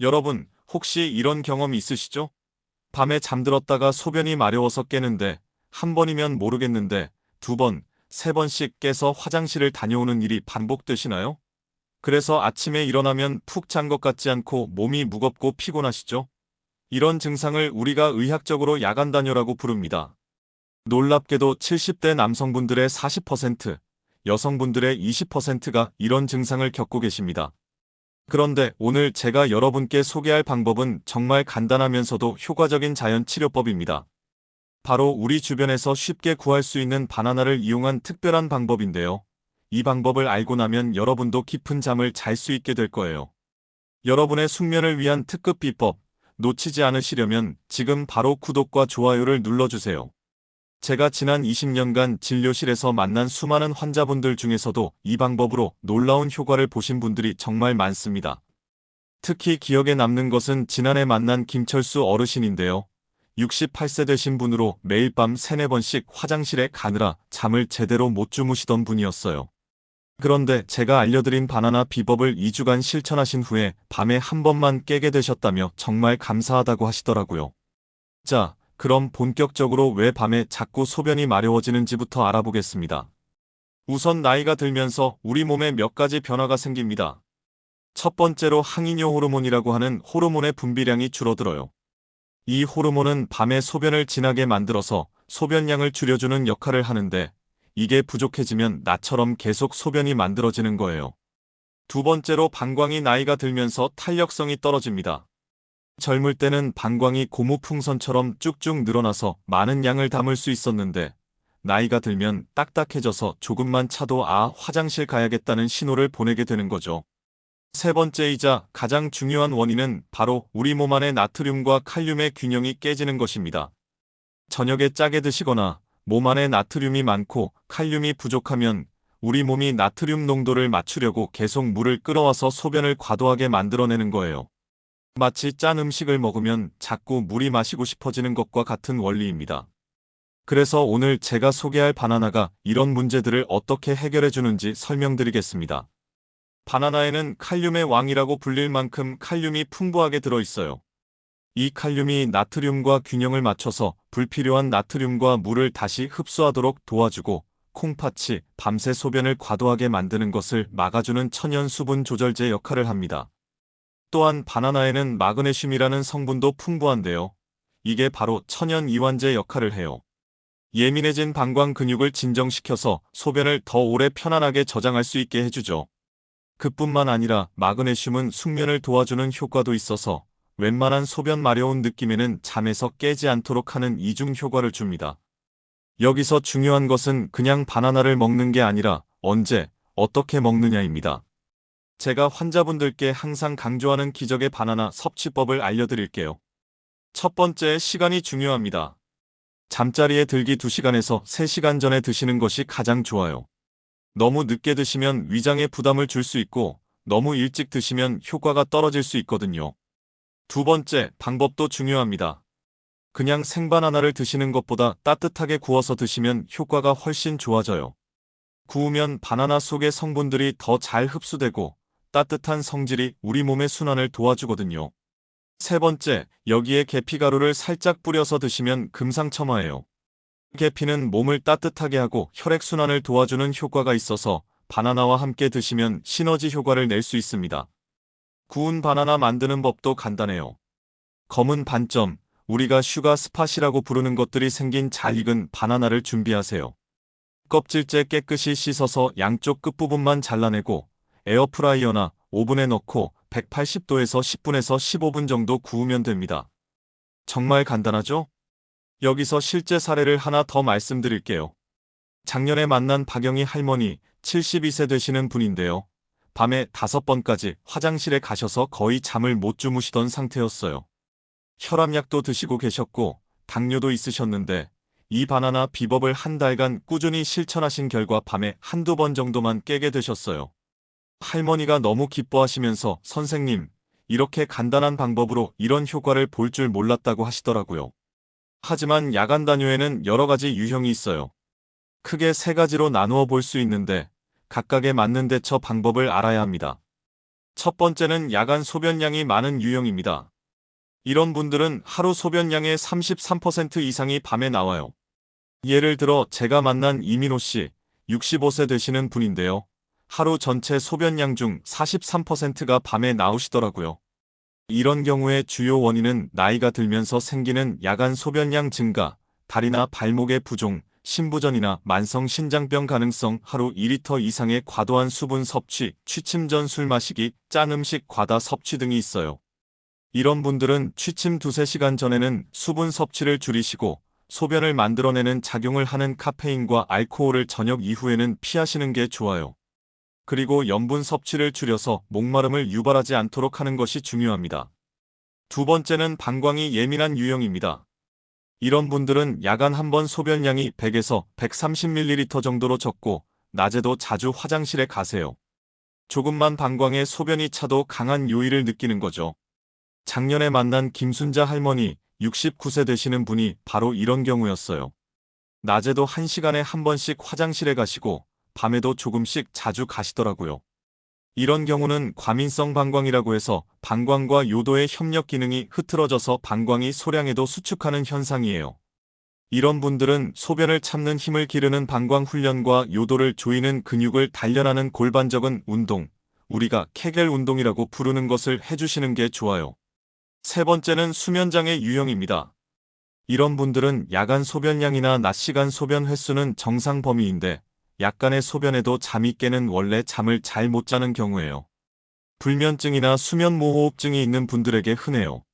여러분, 혹시 이런 경험 있으시죠? 밤에 잠들었다가 소변이 마려워서 깨는데 한 번이면 모르겠는데 두 번, 세 번씩 깨서 화장실을 다녀오는 일이 반복되시나요? 그래서 아침에 일어나면 푹 잔 것 같지 않고 몸이 무겁고 피곤하시죠? 이런 증상을 우리가 의학적으로 야간 단뇨라고 부릅니다. 놀랍게도 70대 남성분들의 40%, 여성분들의 20%가 이런 증상을 겪고 계십니다. 그런데 오늘 제가 여러분께 소개할 방법은 정말 간단하면서도 효과적인 자연 치료법입니다. 바로 우리 주변에서 쉽게 구할 수 있는 바나나를 이용한 특별한 방법인데요. 이 방법을 알고 나면 여러분도 깊은 잠을 잘 수 있게 될 거예요. 여러분의 숙면을 위한 특급 비법, 놓치지 않으시려면 지금 바로 구독과 좋아요를 눌러주세요. 제가 지난 20년간 진료실에서 만난 수많은 환자분들 중에서도 이 방법으로 놀라운 효과를 보신 분들이 정말 많습니다. 특히 기억에 남는 것은 지난해 만난 김철수 어르신인데요. 68세 되신 분으로 매일 밤 3, 4번씩 화장실에 가느라 잠을 제대로 못 주무시던 분이었어요. 그런데 제가 알려드린 바나나 비법을 2주간 실천하신 후에 밤에 한 번만 깨게 되셨다며 정말 감사하다고 하시더라고요. 자, 그럼 본격적으로 왜 밤에 자꾸 소변이 마려워지는지부터 알아보겠습니다. 우선 나이가 들면서 우리 몸에 몇 가지 변화가 생깁니다. 첫 번째로 항이뇨 호르몬이라고 하는 호르몬의 분비량이 줄어들어요. 이 호르몬은 밤에 소변을 진하게 만들어서 소변량을 줄여주는 역할을 하는데 이게 부족해지면 나처럼 계속 소변이 만들어지는 거예요. 두 번째로 방광이 나이가 들면서 탄력성이 떨어집니다. 젊을 때는 방광이 고무풍선처럼 쭉쭉 늘어나서 많은 양을 담을 수 있었는데 나이가 들면 딱딱해져서 조금만 차도 아 화장실 가야겠다는 신호를 보내게 되는 거죠. 세 번째이자 가장 중요한 원인은 바로 우리 몸 안의 나트륨과 칼륨의 균형이 깨지는 것입니다. 저녁에 짜게 드시거나 몸 안에 나트륨이 많고 칼륨이 부족하면 우리 몸이 나트륨 농도를 맞추려고 계속 물을 끌어와서 소변을 과도하게 만들어내는 거예요. 마치 짠 음식을 먹으면 자꾸 물이 마시고 싶어지는 것과 같은 원리입니다. 그래서 오늘 제가 소개할 바나나가 이런 문제들을 어떻게 해결해 주는지 설명드리겠습니다. 바나나에는 칼륨의 왕이라고 불릴 만큼 칼륨이 풍부하게 들어있어요. 이 칼륨이 나트륨과 균형을 맞춰서 불필요한 나트륨과 물을 다시 흡수하도록 도와주고 콩팥이 밤새 소변을 과도하게 만드는 것을 막아주는 천연 수분 조절제 역할을 합니다. 또한 바나나에는 마그네슘이라는 성분도 풍부한데요. 이게 바로 천연 이완제 역할을 해요. 예민해진 방광 근육을 진정시켜서 소변을 더 오래 편안하게 저장할 수 있게 해주죠. 그뿐만 아니라 마그네슘은 숙면을 도와주는 효과도 있어서 웬만한 소변 마려운 느낌에는 잠에서 깨지 않도록 하는 이중 효과를 줍니다. 여기서 중요한 것은 그냥 바나나를 먹는 게 아니라 언제, 어떻게 먹느냐입니다. 제가 환자분들께 항상 강조하는 기적의 바나나 섭취법을 알려드릴게요. 첫 번째, 시간이 중요합니다. 잠자리에 들기 2시간에서 3시간 전에 드시는 것이 가장 좋아요. 너무 늦게 드시면 위장에 부담을 줄 수 있고 너무 일찍 드시면 효과가 떨어질 수 있거든요. 두 번째, 방법도 중요합니다. 그냥 생바나나를 드시는 것보다 따뜻하게 구워서 드시면 효과가 훨씬 좋아져요. 구우면 바나나 속의 성분들이 더 잘 흡수되고 따뜻한 성질이 우리 몸의 순환을 도와주거든요. 세 번째, 여기에 계피가루를 살짝 뿌려서 드시면 금상첨화예요. 계피는 몸을 따뜻하게 하고 혈액순환을 도와주는 효과가 있어서 바나나와 함께 드시면 시너지 효과를 낼 수 있습니다. 구운 바나나 만드는 법도 간단해요. 검은 반점, 우리가 슈가 스팟이라고 부르는 것들이 생긴 잘 익은 바나나를 준비하세요. 껍질째 깨끗이 씻어서 양쪽 끝부분만 잘라내고 에어프라이어나 오븐에 넣고 180도에서 10분에서 15분 정도 구우면 됩니다. 정말 간단하죠? 여기서 실제 사례를 하나 더 말씀드릴게요. 작년에 만난 박영희 할머니 72세 되시는 분인데요. 밤에 다섯 번까지 화장실에 가셔서 거의 잠을 못 주무시던 상태였어요. 혈압약도 드시고 계셨고 당뇨도 있으셨는데 이 바나나 비법을 한 달간 꾸준히 실천하신 결과 밤에 한두 번 정도만 깨게 되셨어요. 할머니가 너무 기뻐하시면서 선생님, 이렇게 간단한 방법으로 이런 효과를 볼 줄 몰랐다고 하시더라고요. 하지만 야간 단뇨에는 여러 가지 유형이 있어요. 크게 세 가지로 나누어 볼 수 있는데 각각에 맞는 대처 방법을 알아야 합니다. 첫 번째는 야간 소변량이 많은 유형입니다. 이런 분들은 하루 소변량의 33% 이상이 밤에 나와요. 예를 들어 제가 만난 이민호 씨, 65세 되시는 분인데요. 하루 전체 소변량 중 43%가 밤에 나오시더라고요. 이런 경우의 주요 원인은 나이가 들면서 생기는 야간 소변량 증가, 다리나 발목의 부종, 신부전이나 만성 신장병 가능성, 하루 2리터 이상의 과도한 수분 섭취, 취침 전 술 마시기, 짠 음식 과다 섭취 등이 있어요. 이런 분들은 취침 두세 시간 전에는 수분 섭취를 줄이시고 소변을 만들어내는 작용을 하는 카페인과 알코올을 저녁 이후에는 피하시는 게 좋아요. 그리고 염분 섭취를 줄여서 목마름을 유발하지 않도록 하는 것이 중요합니다. 두 번째는 방광이 예민한 유형입니다. 이런 분들은 야간 한 번 소변량이 100에서 130ml 정도로 적고 낮에도 자주 화장실에 가세요. 조금만 방광에 소변이 차도 강한 요일을 느끼는 거죠. 작년에 만난 김순자 할머니 69세 되시는 분이 바로 이런 경우였어요. 낮에도 1시간에 한 번씩 화장실에 가시고 밤에도 조금씩 자주 가시더라고요. 이런 경우는 과민성 방광이라고 해서 방광과 요도의 협력 기능이 흐트러져서 방광이 소량에도 수축하는 현상이에요. 이런 분들은 소변을 참는 힘을 기르는 방광 훈련과 요도를 조이는 근육을 단련하는 골반적인 운동, 우리가 케겔 운동이라고 부르는 것을 해주시는 게 좋아요. 세 번째는 수면장애 유형입니다. 이런 분들은 야간 소변량이나 낮 시간 소변 횟수는 정상 범위인데 약간의 소변에도 잠이 깨는 원래 잠을 잘 못 자는 경우예요. 불면증이나 수면모호흡증이 있는 분들에게 흔해요.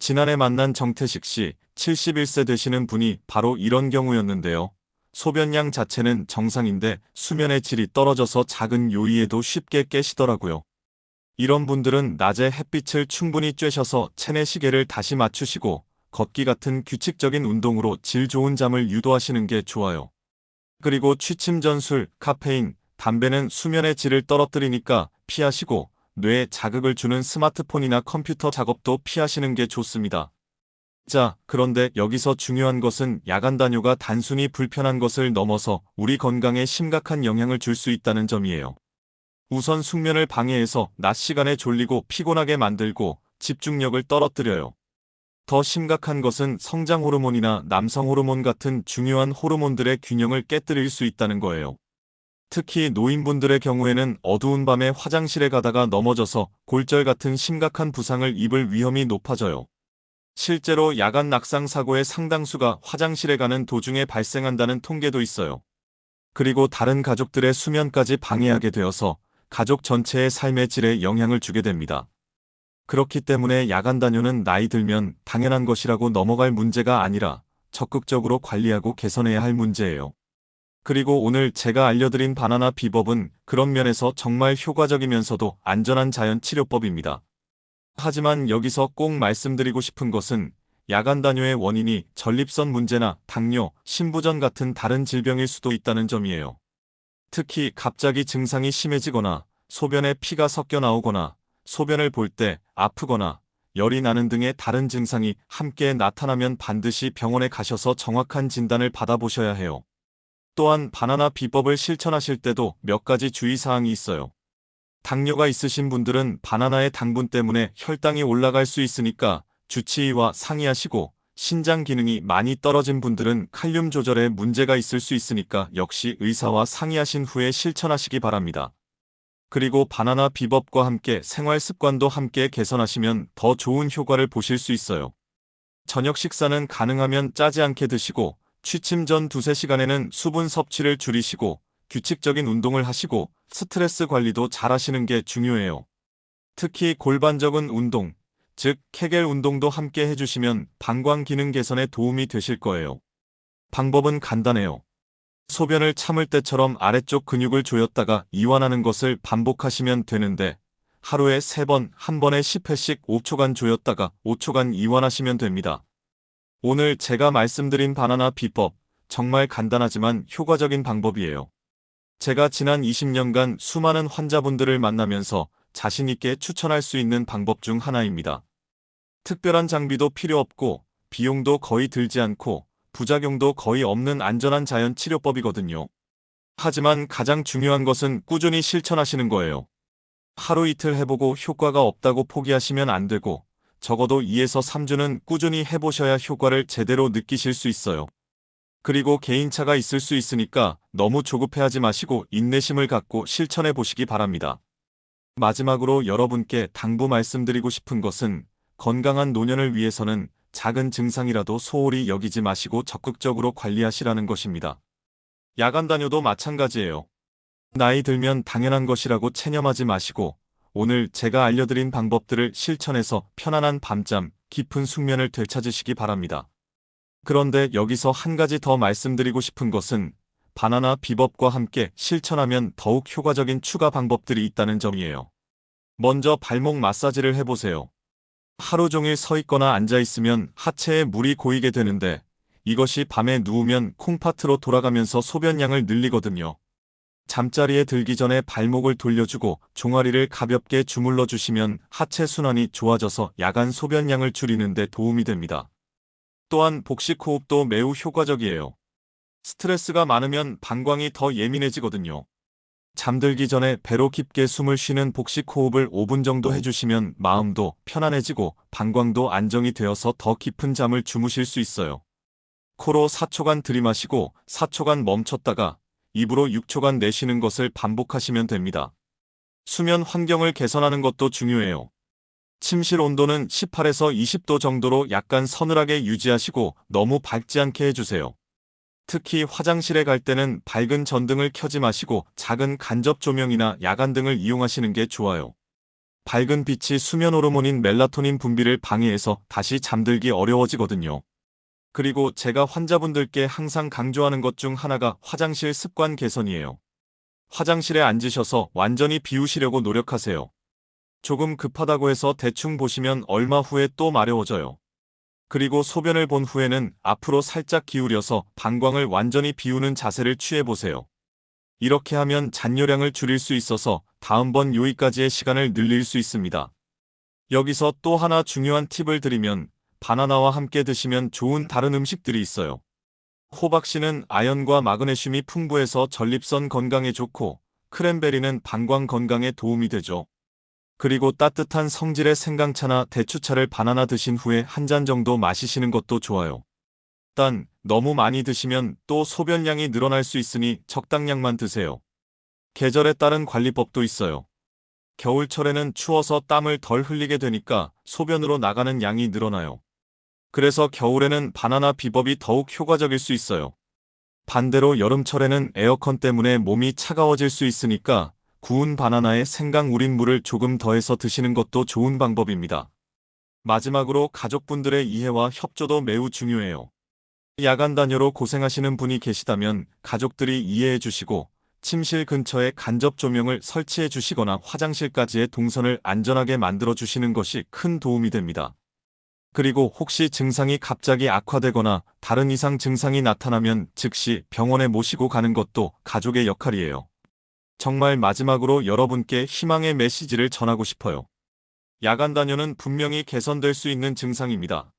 지난해 만난 정태식 씨, 71세 되시는 분이 바로 이런 경우였는데요. 소변량 자체는 정상인데 수면의 질이 떨어져서 작은 요리에도 쉽게 깨시더라고요. 이런 분들은 낮에 햇빛을 충분히 쬐셔서 체내 시계를 다시 맞추시고 걷기 같은 규칙적인 운동으로 질 좋은 잠을 유도하시는 게 좋아요. 그리고 취침 전술, 카페인, 담배는 수면의 질을 떨어뜨리니까 피하시고 뇌에 자극을 주는 스마트폰이나 컴퓨터 작업도 피하시는 게 좋습니다. 자, 그런데 여기서 중요한 것은 야간 단뇨가 단순히 불편한 것을 넘어서 우리 건강에 심각한 영향을 줄 수 있다는 점이에요. 우선 숙면을 방해해서 낮 시간에 졸리고 피곤하게 만들고 집중력을 떨어뜨려요. 더 심각한 것은 성장 호르몬이나 남성 호르몬 같은 중요한 호르몬들의 균형을 깨뜨릴 수 있다는 거예요. 특히 노인분들의 경우에는 어두운 밤에 화장실에 가다가 넘어져서 골절 같은 심각한 부상을 입을 위험이 높아져요. 실제로 야간 낙상 사고의 상당수가 화장실에 가는 도중에 발생한다는 통계도 있어요. 그리고 다른 가족들의 수면까지 방해하게 되어서 가족 전체의 삶의 질에 영향을 주게 됩니다. 그렇기 때문에 야간 단뇨는 나이 들면 당연한 것이라고 넘어갈 문제가 아니라 적극적으로 관리하고 개선해야 할 문제예요. 그리고 오늘 제가 알려드린 바나나 비법은 그런 면에서 정말 효과적이면서도 안전한 자연 치료법입니다. 하지만 여기서 꼭 말씀드리고 싶은 것은 야간 단뇨의 원인이 전립선 문제나 당뇨, 신부전 같은 다른 질병일 수도 있다는 점이에요. 특히 갑자기 증상이 심해지거나 소변에 피가 섞여 나오거나 소변을 볼 때 아프거나 열이 나는 등의 다른 증상이 함께 나타나면 반드시 병원에 가셔서 정확한 진단을 받아보셔야 해요. 또한 바나나 비법을 실천하실 때도 몇 가지 주의사항이 있어요. 당뇨가 있으신 분들은 바나나의 당분 때문에 혈당이 올라갈 수 있으니까 주치의와 상의하시고 신장 기능이 많이 떨어진 분들은 칼륨 조절에 문제가 있을 수 있으니까 역시 의사와 상의하신 후에 실천하시기 바랍니다. 그리고 바나나 비법과 함께 생활 습관도 함께 개선하시면 더 좋은 효과를 보실 수 있어요. 저녁 식사는 가능하면 짜지 않게 드시고 취침 전 두세 시간에는 수분 섭취를 줄이시고 규칙적인 운동을 하시고 스트레스 관리도 잘 하시는 게 중요해요. 특히 골반적인 운동, 즉 케겔 운동도 함께 해주시면 방광 기능 개선에 도움이 되실 거예요. 방법은 간단해요. 소변을 참을 때처럼 아래쪽 근육을 조였다가 이완하는 것을 반복하시면 되는데 하루에 3번, 한 번에 10회씩 5초간 조였다가 5초간 이완하시면 됩니다. 오늘 제가 말씀드린 바나나 비법, 정말 간단하지만 효과적인 방법이에요. 제가 지난 20년간 수많은 환자분들을 만나면서 자신있게 추천할 수 있는 방법 중 하나입니다. 특별한 장비도 필요 없고 비용도 거의 들지 않고 부작용도 거의 없는 안전한 자연 치료법이거든요. 하지만 가장 중요한 것은 꾸준히 실천하시는 거예요. 하루 이틀 해보고 효과가 없다고 포기하시면 안 되고 적어도 2에서 3주는 꾸준히 해보셔야 효과를 제대로 느끼실 수 있어요. 그리고 개인차가 있을 수 있으니까 너무 조급해하지 마시고 인내심을 갖고 실천해 보시기 바랍니다. 마지막으로 여러분께 당부 말씀드리고 싶은 것은 건강한 노년을 위해서는 작은 증상이라도 소홀히 여기지 마시고 적극적으로 관리하시라는 것입니다. 야간 다녀도 마찬가지예요. 나이 들면 당연한 것이라고 체념하지 마시고 오늘 제가 알려드린 방법들을 실천해서 편안한 밤잠, 깊은 숙면을 되찾으시기 바랍니다. 그런데 여기서 한 가지 더 말씀드리고 싶은 것은 바나나 비법과 함께 실천하면 더욱 효과적인 추가 방법들이 있다는 점이에요. 먼저 발목 마사지를 해보세요. 하루 종일 서 있거나 앉아 있으면 하체에 물이 고이게 되는데 이것이 밤에 누우면 콩팥으로 돌아가면서 소변량을 늘리거든요. 잠자리에 들기 전에 발목을 돌려주고 종아리를 가볍게 주물러 주시면 하체 순환이 좋아져서 야간 소변량을 줄이는데 도움이 됩니다. 또한 복식 호흡도 매우 효과적이에요. 스트레스가 많으면 방광이 더 예민해지거든요. 잠들기 전에 배로 깊게 숨을 쉬는 복식 호흡을 5분 정도 해주시면 마음도 편안해지고 방광도 안정이 되어서 더 깊은 잠을 주무실 수 있어요. 코로 4초간 들이마시고 4초간 멈췄다가 입으로 6초간 내쉬는 것을 반복하시면 됩니다. 수면 환경을 개선하는 것도 중요해요. 침실 온도는 18에서 20도 정도로 약간 서늘하게 유지하시고 너무 밝지 않게 해주세요. 특히 화장실에 갈 때는 밝은 전등을 켜지 마시고 작은 간접 조명이나 야간 등을 이용하시는 게 좋아요. 밝은 빛이 수면 호르몬인 멜라토닌 분비를 방해해서 다시 잠들기 어려워지거든요. 그리고 제가 환자분들께 항상 강조하는 것 중 하나가 화장실 습관 개선이에요. 화장실에 앉으셔서 완전히 비우시려고 노력하세요. 조금 급하다고 해서 대충 보시면 얼마 후에 또 마려워져요. 그리고 소변을 본 후에는 앞으로 살짝 기울여서 방광을 완전히 비우는 자세를 취해보세요. 이렇게 하면 잔뇨량을 줄일 수 있어서 다음번 요이까지의 시간을 늘릴 수 있습니다. 여기서 또 하나 중요한 팁을 드리면 바나나와 함께 드시면 좋은 다른 음식들이 있어요. 호박씨는 아연과 마그네슘이 풍부해서 전립선 건강에 좋고 크랜베리는 방광 건강에 도움이 되죠. 그리고 따뜻한 성질의 생강차나 대추차를 바나나 드신 후에 한 잔 정도 마시시는 것도 좋아요. 단, 너무 많이 드시면 또 소변량이 늘어날 수 있으니 적당량만 드세요. 계절에 따른 관리법도 있어요. 겨울철에는 추워서 땀을 덜 흘리게 되니까 소변으로 나가는 양이 늘어나요. 그래서 겨울에는 바나나 비법이 더욱 효과적일 수 있어요. 반대로 여름철에는 에어컨 때문에 몸이 차가워질 수 있으니까 구운 바나나에 생강 우린 물을 조금 더해서 드시는 것도 좋은 방법입니다. 마지막으로 가족분들의 이해와 협조도 매우 중요해요. 야간 단여로 고생하시는 분이 계시다면 가족들이 이해해 주시고 침실 근처에 간접 조명을 설치해 주시거나 화장실까지의 동선을 안전하게 만들어 주시는 것이 큰 도움이 됩니다. 그리고 혹시 증상이 갑자기 악화되거나 다른 이상 증상이 나타나면 즉시 병원에 모시고 가는 것도 가족의 역할이에요. 정말 마지막으로 여러분께 희망의 메시지를 전하고 싶어요. 야간 단뇨는 분명히 개선될 수 있는 증상입니다.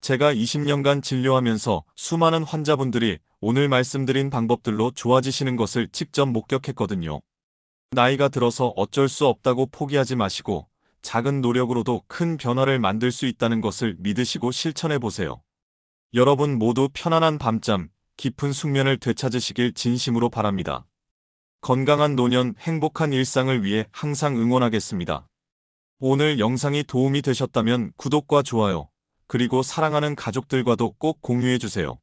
제가 20년간 진료하면서 수많은 환자분들이 오늘 말씀드린 방법들로 좋아지시는 것을 직접 목격했거든요. 나이가 들어서 어쩔 수 없다고 포기하지 마시고 작은 노력으로도 큰 변화를 만들 수 있다는 것을 믿으시고 실천해 보세요. 여러분 모두 편안한 밤잠, 깊은 숙면을 되찾으시길 진심으로 바랍니다. 건강한 노년, 행복한 일상을 위해 항상 응원하겠습니다. 오늘 영상이 도움이 되셨다면 구독과 좋아요, 그리고 사랑하는 가족들과도 꼭 공유해주세요.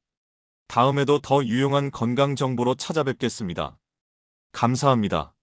다음에도 더 유용한 건강 정보로 찾아뵙겠습니다. 감사합니다.